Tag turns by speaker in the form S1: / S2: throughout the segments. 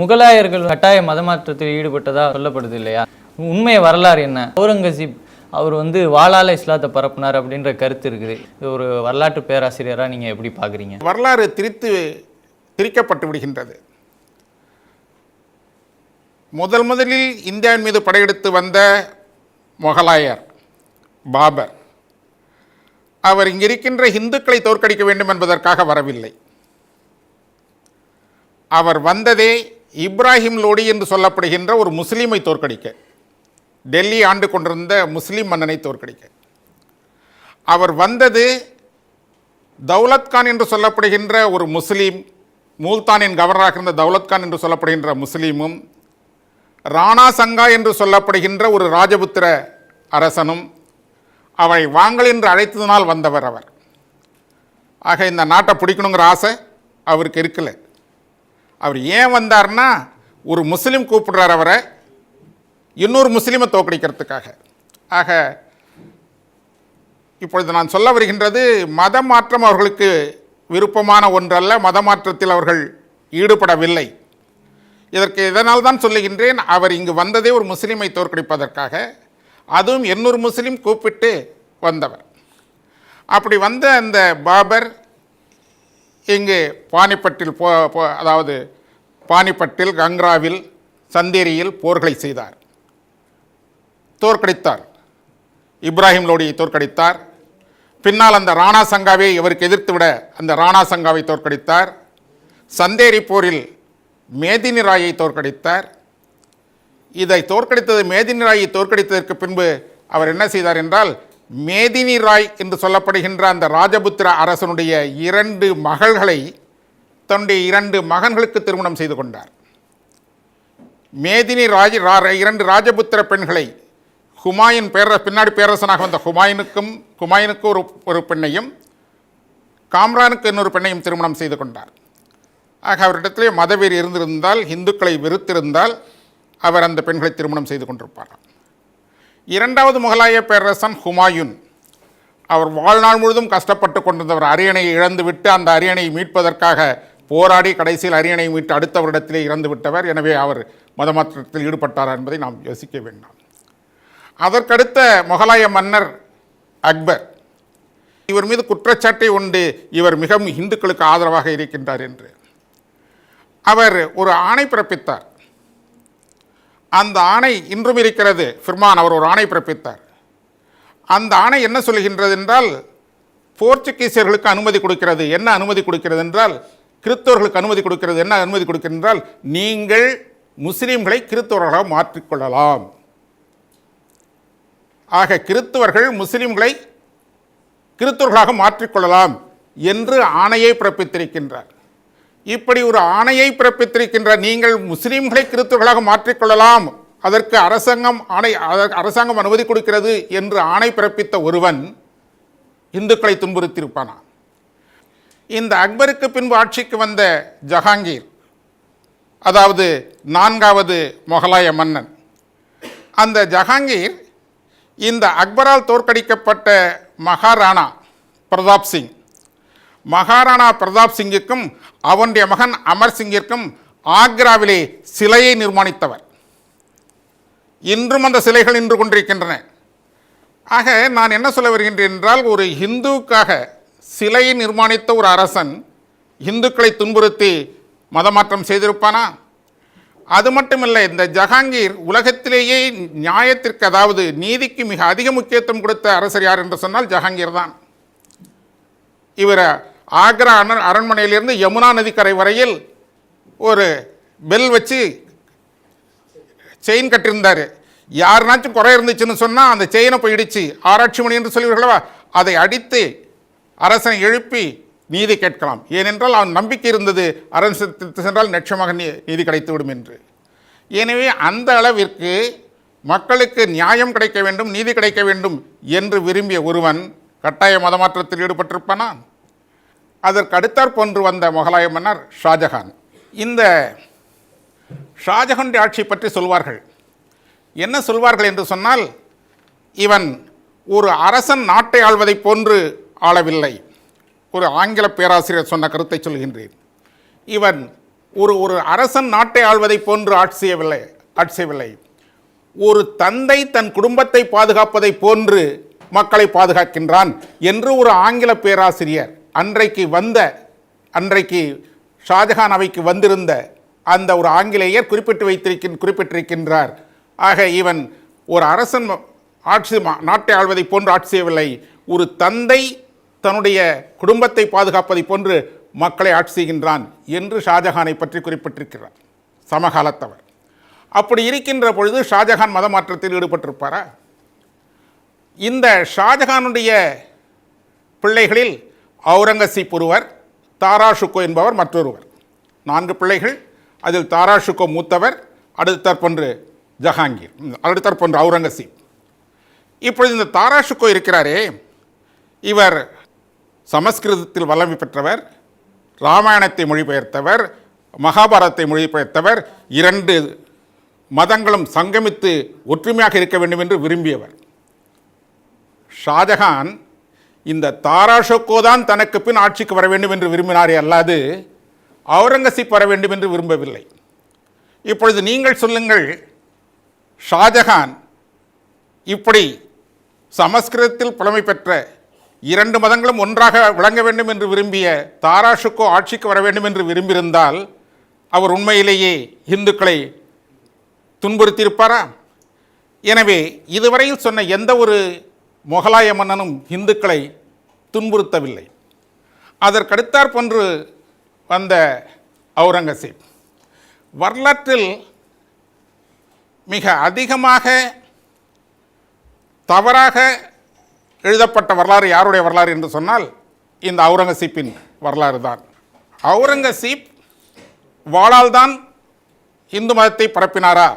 S1: முகலாயர்கள் கட்டாய மதமாற்றத்தில் ஈடுபட்டதா சொல்லப்படுது இல்லையா? உண்மை வரலாறு என்ன? அவுரங்கசீப் அவர் வந்து வாழால இஸ்லாத்தை பரப்புனார் அப்படின்ற கருத்து இருக்குது. இது ஒரு வரலாற்று பேராசிரியரா நீங்க எப்படி பார்க்குறீங்க
S2: வரலாறு திரித்து திரிக்கப்பட்டு விடுகின்றது. முதல் முதலில் இந்தியாவின் மீது படையெடுத்து வந்த முகலாயர் பாபர். அவர் இங்கிருக்கின்ற இந்துக்களை தோற்கடிக்க வேண்டும் என்பதற்காக வரவில்லை. அவர் வந்ததே இப்ராஹிம் லோடி என்று சொல்லப்படுகின்ற ஒரு முஸ்லீமை தோற்கடிக்க டெல்லி ஆண்டு கொண்டிருந்த முஸ்லீம் மன்னனை தோற்கடிக்க. அவர் வந்தது தௌலத் கான் என்று சொல்லப்படுகின்ற ஒரு முஸ்லீம் மூல்தானின் கவர்னராக இருந்த தௌலத் கான் என்று சொல்லப்படுகின்ற முஸ்லீமும் ராணா சங்கா என்று சொல்லப்படுகின்ற ஒரு ராஜபுத்திர அரசனும் அவரை வாங்கல் என்று அழைத்ததனால் வந்தவர் அவர். ஆக இந்த நாட்டை பிடிக்கணுங்கிற ஆசை அவருக்கு இருக்கலை. அவர் ஏன் வந்தார்னா ஒரு முஸ்லீம் கூப்பிடுறார் அவரை இன்னொரு முஸ்லீமை தோற்கடிக்கிறதுக்காக ஆக இப்பொழுது நான் சொல்ல வருகின்றது மத மாற்றம் அவர்களுக்கு விருப்பமான ஒன்றல்ல மத மாற்றத்தில் அவர்கள் ஈடுபடவில்லை. இதற்கு இதனால் தான் சொல்லுகின்றேன் அவர் இங்கு வந்ததே ஒரு முஸ்லீமை தோற்கடிப்பதற்காக அதுவும் எண்ணூறு முஸ்லீம் கூப்பிட்டு வந்தவர். அப்படி வந்த அந்த பாபர் இங்கு பானிப்பட்டில் போ அதாவது பானிப்பட்டில் கங்ராவில் சந்தேரியில் போர்களை செய்தார். தோற்கடித்தார். இப்ராஹிம் லோடியை தோற்கடித்தார். பின்னால் அந்த ராணா சங்காவை இவருக்கு எதிர்த்துவிட அந்த ராணா சங்காவை தோற்கடித்தார். சந்தேரி போரில் மேதினி ராயை தோற்கடித்தார். இதை தோற்கடித்தது மேதினி ராயை தோற்கடித்ததற்கு பின்பு அவர் என்ன செய்தார் என்றால் மேதினி ராய் என்று சொல்லப்படுகின்ற அந்த ராஜபுத்திர அரசனுடைய இரண்டு மகள்களை தன்னுடைய இரண்டு மகன்களுக்கு திருமணம் செய்து கொண்டார். மேதினி ராஜ ரா- இரண்டு ராஜபுத்திர பெண்களை ஹுமாயூன் பேர பின்னாடி பேரரசனாக வந்த ஹுமாயூனுக்கும் ஹுமாயினுக்கு ஒரு ஒரு பெண்ணையும் காம்ரானுக்கு இன்னொரு பெண்ணையும் திருமணம் செய்து கொண்டார். ஆக அவரிடத்திலே மதவெறி இருந்திருந்தால் இந்துக்களை வெறுத்திருந்தால் அவர் அந்த பெண்களை திருமணம் செய்து கொண்டிருப்பார் இரண்டாவது முகலாய பேரரசன் ஹுமாயூன். அவர் வாழ்நாள் முழுதும் கஷ்டப்பட்டு கொண்டிருந்தவர். அரியணையை இழந்துவிட்டு அந்த அரியணையை மீட்பதற்காக போராடி கடைசியில் அரியணையை மீட்டு அடுத்த வருடத்திலே இறந்து விட்டவர். எனவே அவர் மதமாற்றத்தில் ஈடுபட்டார் என்பதை நாம் யோசிக்க வேண்டாம். அதற்கடுத்த முகலாய மன்னர் அக்பர் இவர் மீது குற்றச்சாட்டை உண்டு. இவர் மிகவும் இந்துக்களுக்கு ஆதரவாக இருக்கின்றார் என்று. அவர் ஒரு ஆணை பிறப்பித்தார். அந்த ஆணை இன்றும் இருக்கிறது. ஃபிர்மான் அவர் ஒரு ஆணை பிறப்பித்தார். அந்த ஆணை என்ன சொல்கின்றது என்றால் போர்ச்சுகீசியர்களுக்கு அனுமதி கொடுக்கிறது. என்ன அனுமதி கொடுக்கிறது என்றால் கிறிஸ்தவர்களுக்கு அனுமதி கொடுக்கிறது. என்ன அனுமதி கொடுக்கிறது என்றால் நீங்கள் முஸ்லீம்களை கிறித்தவர்களாக மாற்றிக்கொள்ளலாம். ஆக கிறிஸ்தவர்கள் முஸ்லீம்களை கிறித்தவர்களாக மாற்றிக்கொள்ளலாம் என்று ஆணையை பிறப்பித்திருக்கின்றார். இப்படி ஒரு ஆணையை பிறப்பித்திருக்கின்ற நீங்கள் முஸ்லீம்களை கிறிஸ்துவர்களாக மாற்றிக்கொள்ளலாம். அதற்கு அரசாங்கம் ஆணை அரசாங்கம் அனுமதி கொடுக்கிறது என்று ஆணை பிறப்பித்த ஒருவன் இந்துக்களை துன்புறுத்தியிருப்பானா? இந்த அக்பருக்கு பின்பு ஆட்சிக்கு வந்த ஜஹாங்கீர் அதாவது நான்காவது மொகலாய மன்னன் அந்த ஜஹாங்கீர் இந்த அக்பரால் தோற்கடிக்கப்பட்ட மகாராணா பிரதாப் சிங் மகாராணா பிரதாப் சிங்குக்கும் அவனுடைய மகன் அமர் சிங்கிற்கும் ஆக்ராவிலே சிலையை நிர்மாணித்தவர். இன்றும் அந்த சிலைகள் நின்று கொண்டிருக்கின்றன. ஆக நான் என்ன சொல்ல வருகின்றேன் என்றால் ஒரு இந்துவுக்காக சிலையை நிர்மாணித்த ஒரு அரசன் இந்துக்களை துன்புறுத்தி மதமாற்றம் செய்திருப்பானா? அது மட்டுமில்லை இந்த ஜஹாங்கீர் உலகத்திலேயே நியாயத்திற்கு அதாவது நீதிக்கு மிக அதிக முக்கியத்துவம் கொடுத்த அரசர் யார் என்று சொன்னால் ஜஹாங்கீர் தான். இவரை ஆக்ரா அரண் அரண்மனையிலிருந்து யமுனா நதிக்கரை வரையில் ஒரு பெல் வச்சு செயின் கட்டியிருந்தார். யாருனாச்சும் குறை இருந்துச்சுன்னு சொன்னால் அந்த செயினை போய் இடிச்சு ஆராய்ச்சி மணி என்று சொல்லுவீர்களவா? அதை அடித்து அரசனை எழுப்பி நீதி கேட்கலாம். ஏனென்றால் அவன் நம்பிக்கை இருந்தது. அரசு சென்றால் நிச்சயமாக நீ நீதி கிடைத்துவிடும் என்று. எனவே அந்த அளவிற்கு மக்களுக்கு நியாயம் கிடைக்க வேண்டும் நீதி கிடைக்க வேண்டும் என்று விரும்பிய ஒருவன் கட்டாய மதமாற்றத்தில் ஈடுபட்டிருப்பானா? அதற்கடுத்தார் போன்று வந்த முகலாய மன்னர் ஷாஜஹான். இந்த ஷாஜஹானுடைய ஆட்சி பற்றி சொல்வார்கள். என்ன சொல்வார்கள் என்று சொன்னால் இவன் ஒரு அரசன் நாட்டை ஆள்வதைப் போன்று ஆளவில்லை. ஒரு ஆங்கில பேராசிரியர் சொன்ன கருத்தை சொல்கின்றேன். இவன் ஒரு ஒரு அரசன் நாட்டை ஆள்வதை போன்று ஆட்சி செய்யவில்லை ஆட்சி செய்யவில்லை. ஒரு தந்தை தன் குடும்பத்தை பாதுகாப்பதை போன்று மக்களை பாதுகாக்கின்றான் என்று ஒரு ஆங்கில பேராசிரியர் அன்றைக்கு வந்த அன்றைக்கு ஷாஜஹான் அவைக்கு வந்திருந்த அந்த ஒரு ஆங்கிலேயர் குறிப்பிட்டு வைத்திருக்கின் குறிப்பிட்டிருக்கின்றார். ஆக இவன் ஒரு அரசன் ஆட்சி மா- நாட்டை ஆள்வதை போன்று ஆட்சி செய்யவில்லை ஒரு தந்தை தன்னுடைய குடும்பத்தை பாதுகாப்பதை போன்று மக்களை ஆட்சி செய்கின்றான் என்று ஷாஜஹானை பற்றி குறிப்பிட்டிருக்கிறார். சமகாலத்தவர். அப்படி இருக்கின்ற பொழுது ஷாஜஹான் மத மாற்றத்தில் ஈடுபட்டிருப்பாரா? இந்த ஷாஜஹானுடைய பிள்ளைகளில் அவுரங்கசீப் ஒருவர் தாராஷுக்கோ என்பவர் மற்றொருவர். நான்கு பிள்ளைகள் அதில் தாராஷுக்கோ மூத்தவர் அடுத்தற்பொன்று ஜஹாங்கீர் அடுத்தற்பொன்று அவுரங்கசீப் இப்பொழுது இந்த தாராஷுக்கோ இருக்கிறாரே இவர் சமஸ்கிருதத்தில் வல்லமை பெற்றவர் ராமாயணத்தை மொழிபெயர்த்தவர் மகாபாரதத்தை மொழிபெயர்த்தவர் இரண்டு மதங்களும் சங்கமித்து ஒற்றுமையாக இருக்க வேண்டும் என்று விரும்பியவர். ஷாஜஹான் இந்த தாராஷோக்கோ தான் தனக்கு பின் ஆட்சிக்கு வர வேண்டும் என்று விரும்பினாரே அல்லாது அவுரங்கசீப் வர வேண்டும் என்று விரும்பவில்லை. இப்பொழுது நீங்கள் சொல்லுங்கள் ஷாஜஹான் இப்படி சமஸ்கிருதத்தில் புலமை பெற்ற இரண்டு மதங்களும் ஒன்றாக விளங்க வேண்டும் என்று விரும்பிய தாராஷுக்கோ ஆட்சிக்கு வர வேண்டும் என்று விரும்பியிருந்தால் அவர் உண்மையிலேயே இந்துக்களை துன்புறுத்தியிருப்பாரா? எனவே இதுவரையில் சொன்ன எந்த ஒரு முகலாய மன்னனும் இந்துக்களை துன்புறுத்தவில்லை. அதற்கடுத்தார் போன்று வந்த அவுரங்கசீப் வரலாற்றில் மிக அதிகமாக தவறாக எழுதப்பட்ட வரலாறு யாருடைய வரலாறு என்று சொன்னால் இந்த அவுரங்கசீப்பின் வரலாறு தான். அவுரங்கசீப் வாளால் தான் இந்து மதத்தை பரப்பினாரா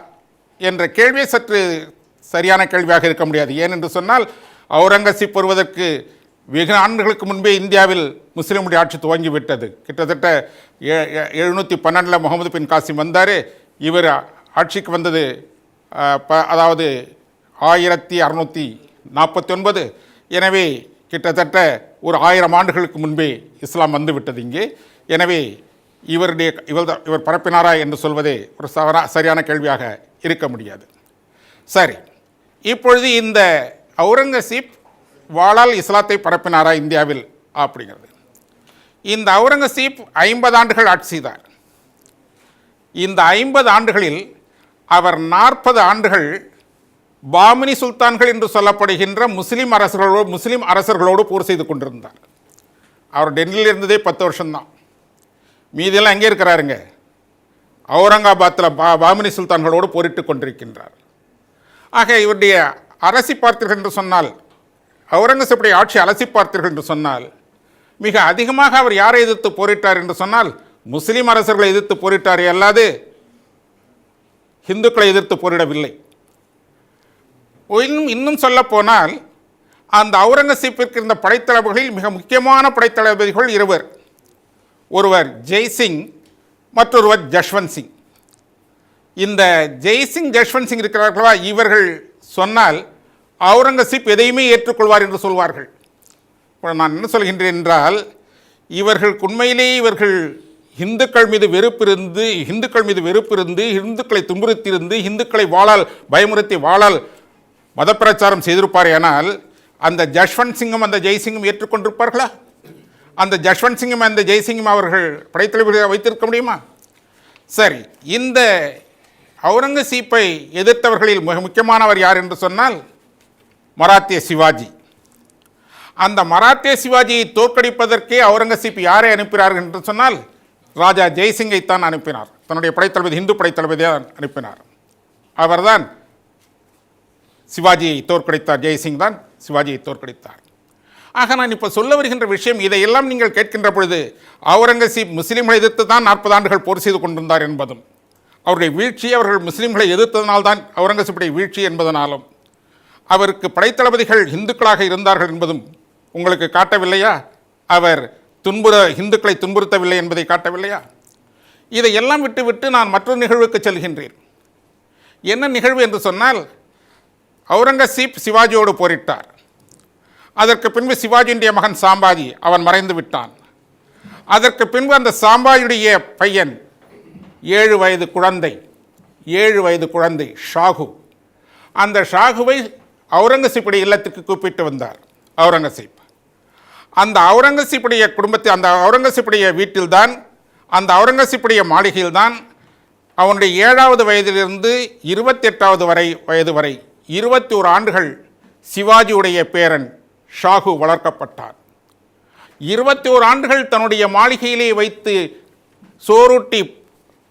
S2: என்ற கேள்வியை சற்று சரியான கேள்வியாக இருக்க முடியாது. ஏனென்று சொன்னால் அவுரங்கசீப் வருவதற்கு வெகு ஆண்டுகளுக்கு முன்பே இந்தியாவில் முஸ்லீமுடைய ஆட்சி துவங்கிவிட்டது. கிட்டத்தட்ட எழுநூற்றி பன்னெண்டில் முகமது பின் காசிம் வந்தார் இவர் ஆட்சிக்கு வந்தது ப- அதாவது ஆயிரத்தி அறநூற்றி நாற்பத்தி ஒன்பது எனவே கிட்டத்தட்ட ஒரு ஆயிரம் ஆண்டுகளுக்கு முன்பே இஸ்லாம் வந்துவிட்டது இங்கே. எனவே இவருடைய இவர் இவர் பரப்பினாரா என்று சொல்வதே ஒரு சவரா சரியான கேள்வியாக இருக்க முடியாது. சரி இப்பொழுது இந்த அவுரங்கசீப் வாளால் இஸ்லாத்தை பரப்பினாரா இந்தியாவில்? அப்படிங்கிறது. இந்த அவுரங்கசீப் ஐம்பது ஆண்டுகள் ஆட்சி செய்தார். இந்த ஐம்பது ஆண்டுகளில் அவர் நாற்பது ஆண்டுகள் பாமினி சுல்தான்கள் என்று சொல்லப்படுகின்ற முஸ்லீம் அரசர்களோடு முஸ்லீம் அரசர்களோடு போர் செய்து கொண்டிருந்தார். அவர் டெல்லியில் இருந்ததே பத்து வருஷம்தான். மீதியெல்லாம் எங்கே இருக்கிறாருங்க? அவுரங்காபாத்தில் பா பாமினி சுல்தான்களோடு போரிட்டு கொண்டிருக்கின்றார். ஆக இவருடைய அரசி பார்த்தீர்கள் என்று சொன்னால் அவுரங்கசீப்புடைய ஆட்சி அலசி பார்த்தீர்கள் என்று சொன்னால் மிக அதிகமாக அவர் யாரை எதிர்த்து போரிட்டார் என்று சொன்னால் முஸ்லீம் அரசர்களை எதிர்த்து போரிட்டார் அல்லாது இந்துக்களை எதிர்த்து போரிடவில்லை. இன்னும் இன்னும் சொல்ல போனால் அந்த அவுரங்கசீப்பிற்கு இருந்த படைத்தளபதிகளில் மிக முக்கியமான படைத்தளபதிகள் இருவர். ஒருவர் ஜெய்சிங் மற்றொருவர் ஜஷ்வந்த் சிங். இந்த ஜெய்சிங் ஜஷ்வந்த் சிங் இருக்கிறார்களா? இவர்கள் சொன்னால் அவுரங்கசீப் எதையுமே ஏற்றுக்கொள்வார் என்று சொல்வார்கள். இப்போ நான் என்ன சொல்கின்றேன் என்றால் இவர்கள் உண்மையிலேயே இவர்கள் இந்துக்கள் மீது வெறுப்பு இருந்து இந்துக்கள் மீது வெறுப்பு இருந்து இந்துக்களை துன்புறுத்தியிருந்து இந்துக்களை வாழால் பயமுறுத்தி வாழால் மதப்பிரச்சாரம் செய்திருப்பாரேயானால் அந்த ஜஷ்வந்த் சிங்கும் அந்த ஜெய்சிங்கும் ஏற்றுக்கொண்டிருப்பார்களா? அந்த ஜஷ்வந்த் சிங்கும் அந்த ஜெய்சிங்கும் அவர்கள் படைத்தலைவர்களாக வைத்திருக்க முடியுமா? சரி இந்த அவுரங்கசீப்பை எதிர்த்தவர்களில் மிக முக்கியமானவர் யார் என்று சொன்னால் மராத்திய சிவாஜி. அந்த மராத்திய சிவாஜியை தோற்கடிப்பதற்கே அவுரங்கசீப் யாரை அனுப்பினார்கள் என்று சொன்னால் ராஜா ஜெய்சிங்கை தான் அனுப்பினார். தன்னுடைய படைத்தளபதி இந்து படைத்தளபதியை அனுப்பினார். அவர்தான் சிவாஜியை தோற்கடித்தார். ஜெய்சிங் தான் சிவாஜியை தோற்கடித்தார். ஆக நான் இப்போ சொல்ல வருகின்ற விஷயம் இதையெல்லாம் நீங்கள் கேட்கின்ற பொழுது அவுரங்கசீப் முஸ்லீம்களை எதிர்த்து தான் நாற்பது ஆண்டுகள் போர் செய்து கொண்டிருந்தார் என்பதும் அவருடைய வீழ்ச்சி அவர்கள் முஸ்லீம்களை எதிர்த்ததனால்தான் அவுரங்கசீப்புடைய வீழ்ச்சி என்பதனாலும் அவருக்கு படைத்தளபதிகள் இந்துக்களாக இருந்தார்கள் என்பதும் உங்களுக்கு காட்டவில்லையா? அவர் துன்புற இந்துக்களை துன்புறுத்தவில்லை என்பதை காட்டவில்லையா? இதையெல்லாம் விட்டுவிட்டு நான் மற்றொரு நிகழ்வுக்கு செல்கின்றேன். என்ன நிகழ்வு என்று சொன்னால் அவுரங்கசீப் சிவாஜியோடு போரிட்டார். அதற்கு பின்பு சிவாஜியுடைய மகன் சாம்பாஜி அவன் மறைந்து விட்டான். அதற்கு பின்பு அந்த சாம்பாஜியுடைய பையன் ஏழு வயது குழந்தை ஏழு வயது குழந்தை ஷாகு. அந்த ஷாகுவை அவுரங்கசீப்புடைய இல்லத்துக்கு கூப்பிட்டு வந்தார். அவுரங்கசீப் அந்த அவுரங்கசீப்புடைய குடும்பத்தை அந்த அவுரங்கசீப்புடைய வீட்டில்தான் அந்த அவுரங்கசீப்புடைய மாளிகையில்தான் அவனுடைய ஏழாவது வயதிலிருந்து இருபத்தெட்டாவது வரை வயது வரை இருபத்தி ஒரு ஆண்டுகள் சிவாஜியுடைய பேரன் ஷாகு வளர்க்கப்பட்டார். இருபத்தி ஓர் ஆண்டுகள் தன்னுடைய மாளிகையிலே வைத்து சோரூட்டி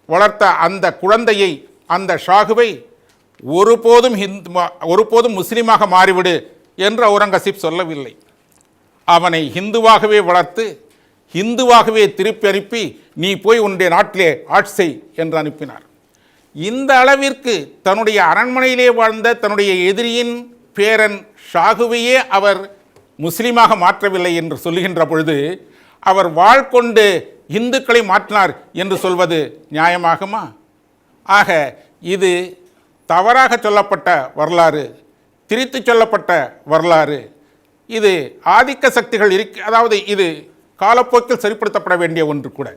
S2: வளர்த்த அந்த குழந்தையை அந்த ஷாகுவை ஒருபோதும் ஹிந்து ஒருபோதும் முஸ்லீமாக மாறிவிடு என்று அவுரங்கசீப் சொல்லவில்லை. அவனை ஹிந்துவாகவே வளர்த்து ஹிந்துவாகவே திருப்பி அனுப்பி நீ போய் உன்னுடைய நாட்டிலே ஆட்சி செய் என்று அனுப்பினார். இந்த அளவிற்கு தன்னுடைய அரண்மனையிலே வாழ்ந்த தன்னுடைய எதிரியின் பேரன் ஷாகுவையே அவர் முஸ்லீமாக மாற்றவில்லை என்று சொல்லுகின்ற பொழுது அவர் வாழ்கொண்டு இந்துக்களை மாற்றினார் என்று சொல்வது நியாயமாகுமா? ஆக இது தவறாக சொல்லப்பட்ட வரலாறு திரித்து சொல்லப்பட்ட வரலாறு இது ஆதிக்க சக்திகள் இருக்க அதாவது இது காலப்போக்கில் சரிப்படுத்தப்பட வேண்டிய ஒன்று கூட.